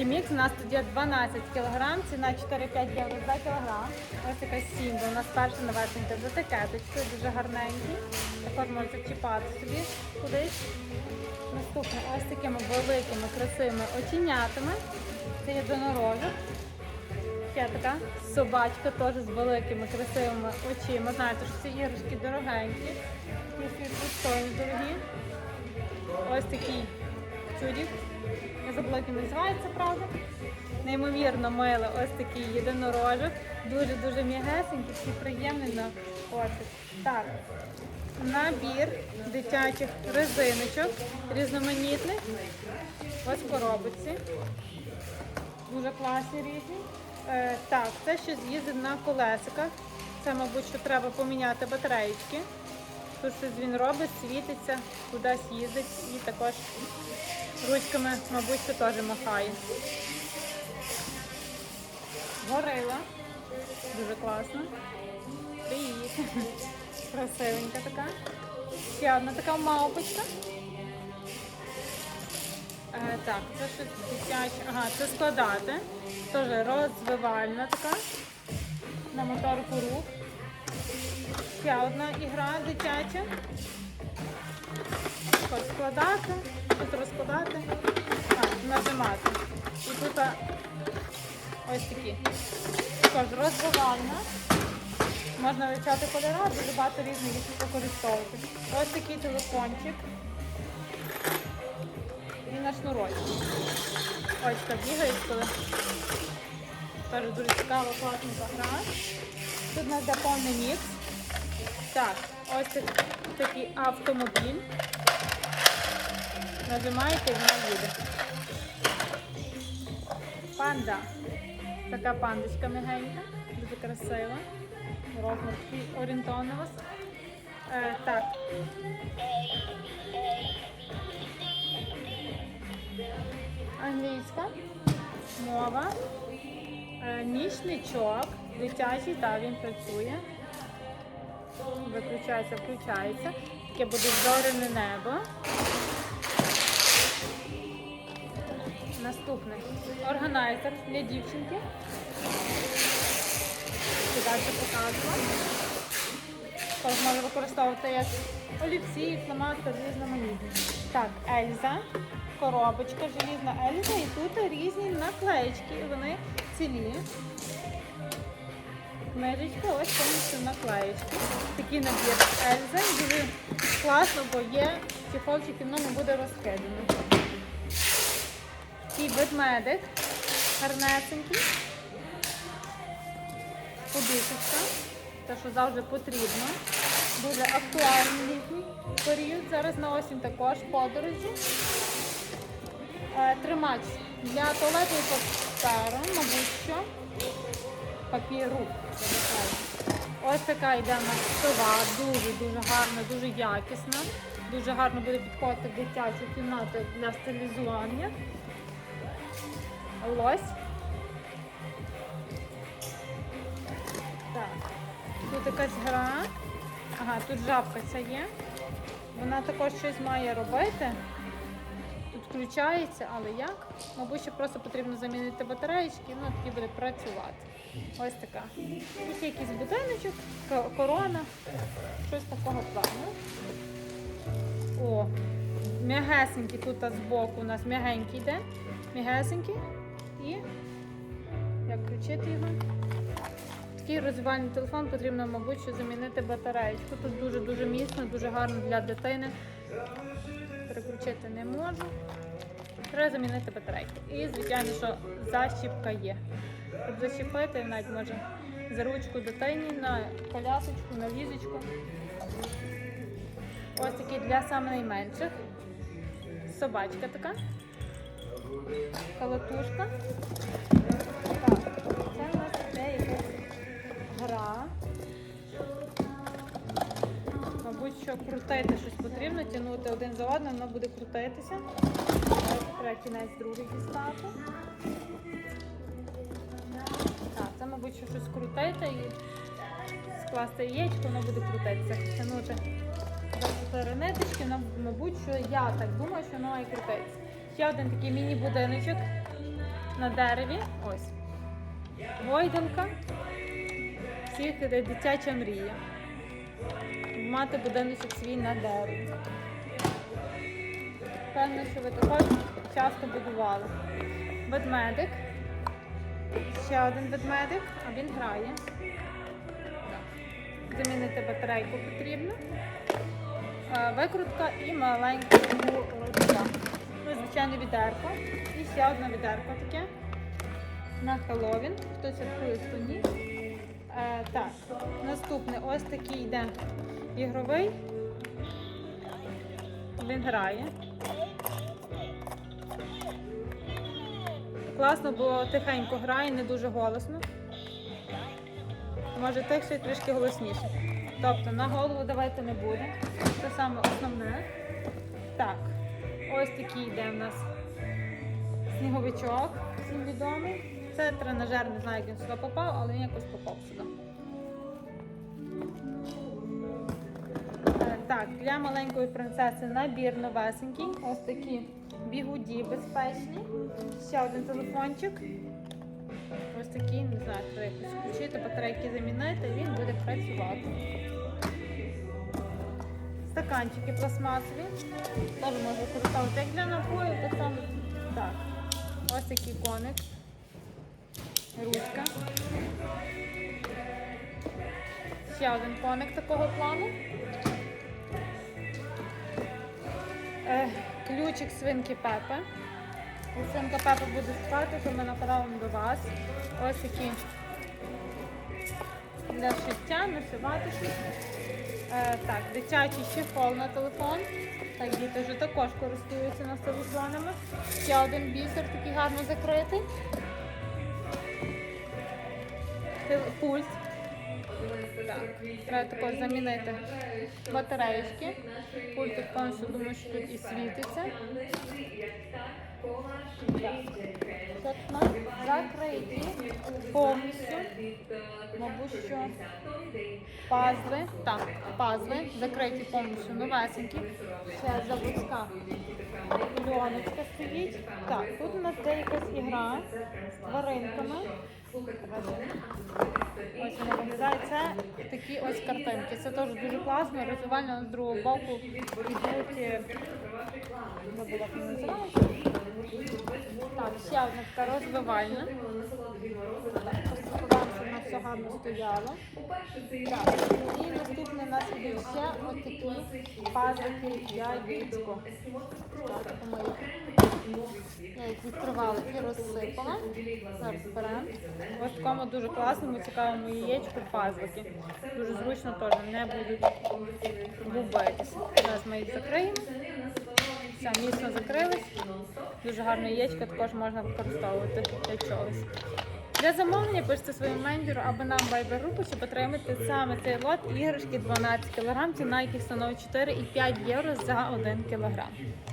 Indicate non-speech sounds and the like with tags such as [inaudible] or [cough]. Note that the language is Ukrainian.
Мікс у нас тут є 12 кг, ціна 4-5 євро за кілограм. Ось така сімба. У нас перша новесенька з етикеточкою, дуже гарненький. Також можете чіпати собі кудись. Наступне ось такими великими, красивими оченятами. Це є донорожок. Ще така собачка теж з великими красивими очима. Знаєте, що ці іграшки дорогенькі, такі світлостойні дорогі. Ось такий чудік. Я забула, як він називається, правда. Неймовірно мило, ось такий єдинорожок. Дуже-дуже м'ягесенький, такий приємний на котик. Так, набір дитячих резиночок різноманітних. Ось в коробочці. Дуже класні різні. Е, так, це щось їздить на колесиках. Це, мабуть, що треба поміняти батареїчки. Тут щось він робить, світиться, кудись їздить і також ручками, мабуть, що теж махає. Горила. Дуже класно. Привіт. [laughs] Красивенька така. Ще одна така мавпочка. Е, так, це щось дитяче. Ага, це складати. Теж розвивальна така. На моторку рук. Ще одна ігра дитяча. Також складати, тут розкладати, а, нажимати. І тут ось такі. Також розвивальна. Можна вивчати кольори, дуже багато різних їх використовувати. Ось такий телефончик. І на шнурочку. Ось так бігають, коли теж дуже цікава, класна гра. Тут у нас йде мікс. Так, ось так- такий автомобіль. Нажимаєте і вона їде. Панда. Така пандочка мягенька, дуже красива. Розмір такий орієнтовний вас. Е, так. Англійська мова. Е, нічничок. Дитячий, так, він працює. Виключається, включається. Таке буде зоряне небо. Наступне. Органайзер для дівчинки. Далі показувала. Також може використовувати як олівці, фломастер, різноманітні. Так, Ельза. Коробочка, желізна Ельза. І тут різні наклеєчки. Вони цілі. Книжечка, ось повністю наклеєчки. Такий набір Ельзи. Дуже класно, бо є чехольчик, і воно не буде розкидано. Такий ведмедик гарнесенький. Подушечка, те, що завжди потрібно. Дуже актуальний літній період. Зараз на осінь також подорожі. Е, Тримач для туалету і паперу, мабуть, що папіру. Ось така йде сова, дуже-дуже гарна, дуже якісна. Дуже гарно буде підходити дитячу кімнату для стилізування. Лось. Так. Тут якась гра. Ага, тут жабка ця є. Вона також щось має робити. Включається, але як? Мабуть, що просто потрібно замінити батареїчки, ну тоді буде працювати. Ось така. Тут є якийсь будиночок, корона, щось такого плану. О, м'ягесенький тут збоку у нас м'ягенький йде. М'ягесенький. І як включити його? Такий розвивальний телефон потрібно, мабуть, що замінити батареєчку. Тут дуже-дуже міцно, дуже гарно для дитини. Переключити не можу. Треба замінити батарейку. І, звичайно, що защіпка є. Щоб защіпити, навіть може за ручку дитині, на колясочку, на візочку. Ось такий для найменших. Собачка така. Калатушка. Мабуть, що крутити щось потрібно, тягнути один за одним, воно буде крутитися. Треба кінець другий дістати. Так, це, мабуть, що щось крутити і скласти яєчко, воно буде крутитися. Тягнути за чотири ниточки, ну, мабуть, що я так думаю, що воно має крутитися. Ще один такий міні-будиночок. на дереві. Ось. Гойдалка. Всіх дитяча мрія. Мати будиночок свій на дереві. Певно, що ви також часто будували. Ведмедик. Ще один ведмедик, а він грає. Замінити батарейку потрібно. Е, Викрутка і маленька ручка. Ну, звичайно, відерко. І ще одне відерко таке. На Хеллоуін. Хто святкує, хто ні. Е, так, наступний ось такий йде ігровий. Він грає. Класно, бо тихенько грає, не дуже голосно. Може тихше і трішки голосніше. Тобто на голову давайте не буде. Це саме основне. Так, ось такий йде в нас сніговичок, всім відомий. Це тренажер, не знаю, як він сюди попав, але він якось попав сюди. Е, Так, для маленької принцеси набір новесенький. Ось такі бігуді безпечні. Ще один телефончик. Ось такий, не знаю, треба якось включити, батарейки замінити, він буде працювати. Стаканчики пластмасові. Теж можна використовувати як для напою, так само. Так. Ось такий коник. Ручка. Ще один коник такого плану. Е, ключик свинки Пепе. Свинка Пепа буде спати, то ми направимо до вас. Ось такі для шиття, нашивати щось. Е, так, дитячий чехол на телефон. Так, діти вже також користуються нас телефонами. Ще один бісер, такий гарно закритий. Пульт. Треба також замінити батареїчки. Пультик повністю думаю, що тут і світиться. Так, закриті повністю. Мабуть, що пазли. Так, пазли закриті повністю новесенькі. Ще заводська пленочка стоїть. Так, тут у нас де якась ігра з тваринками. Ось вона виглядає. Це такі ось картинки. Це теж дуже класно, розвивально з другого боку йдуть. е, забула, як називається. Так, ще одна така розвивальна. Все гарно стояло. Так, і наступне у нас ідуть ще ось такі пазики. Так, помию. Я їх відкривала і розсипала. Зараз беремо. В такому дуже класному, цікавому яєчку пазлики. Дуже зручно теж не будуть губитися. Зараз ми їх закриємо. Все, міцно закрились. Дуже гарне яєчко також можна використовувати для чогось. Для замовлення пишете своєму менеджеру або нам Viber групу, щоб отримати саме цей лот іграшки 12 кг, ціна яких становить 4 і 5 євро за 1 кг.